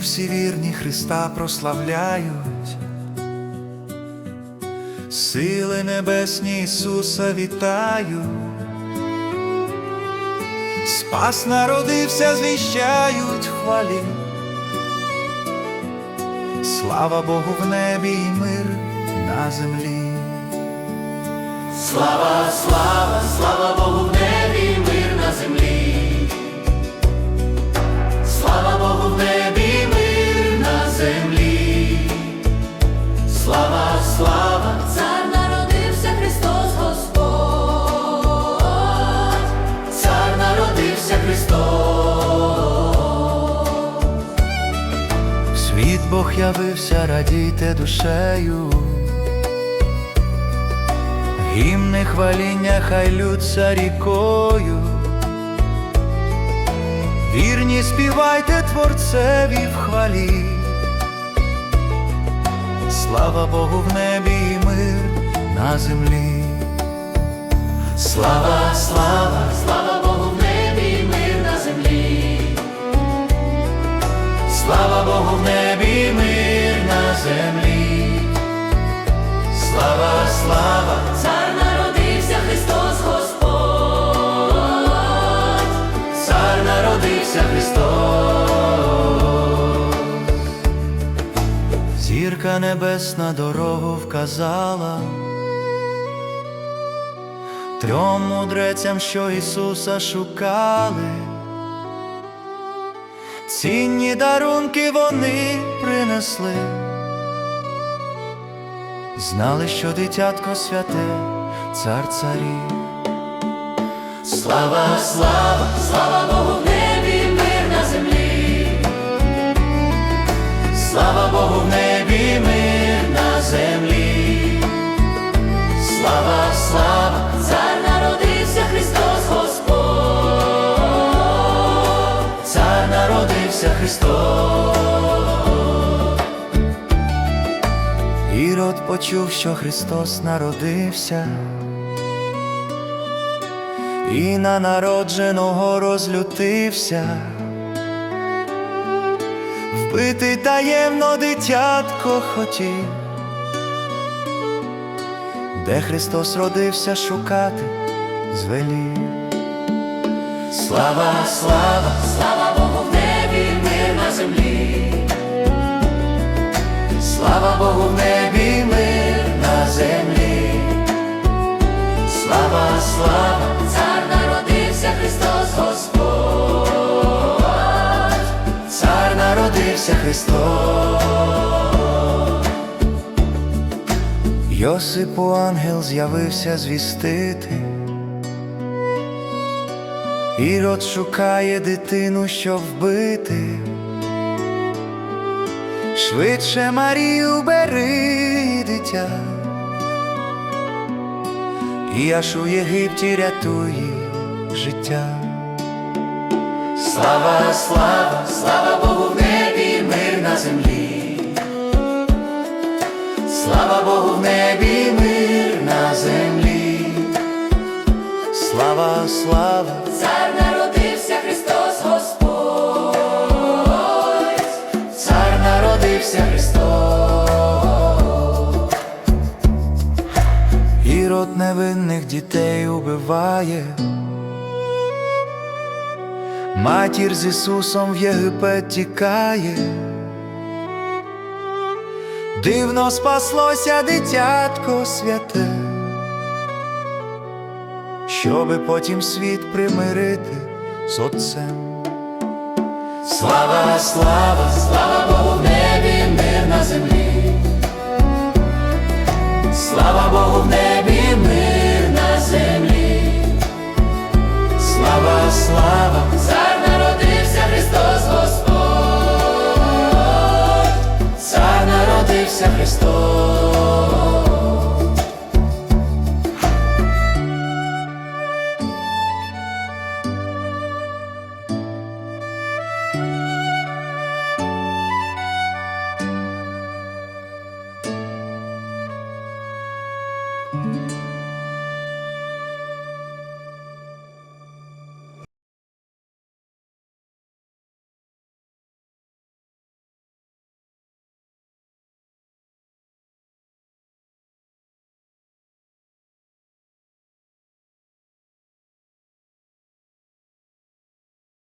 Всі вірні Христа прославляють, сили небесні Ісуса вітаю, Спас народився, звіщають хвалі. Слава Богу в небі і мир на землі. Слава, слава, слава Богу в небі, Бог явився, радійте душею. Гімни хваління хай лються рікою. Вірні співайте Творцеві в хвалі. Слава Богу в небі і мир на землі. Слава, слава, слава Богу Христос. Зірка небесна дорогу вказала трьом мудрецям, що Ісуса шукали. Цінні дарунки вони принесли, знали, що дитятко святе, цар царів. Слава, слава, Слава Богу народився Христос. Ірод почув, що Христос народився, і на народженого розлютився, вбити таємно дитятко хотів, де Христос родився шукати звелів. Слава, слава, Слава Богу землі. слава Богу в небі, мир на землі. Слава, слава, Цар народився Христос Господь. цар народився Христос. Йосипу ангел з'явився звістити. Ірод шукає дитину, щоб вбити. Швидше Марію бери дитя. І аж у Єгипті рятує життя. Слава, слава, слава Богу Ірод невинних дітей убиває. Матір з Ісусом в Єгипет тікає. Дивно спаслося дитятко святе, щоби потім світ примирити з Отцем. Слава, слава, слава Богу небі, мир на землі. Слава народився Христос.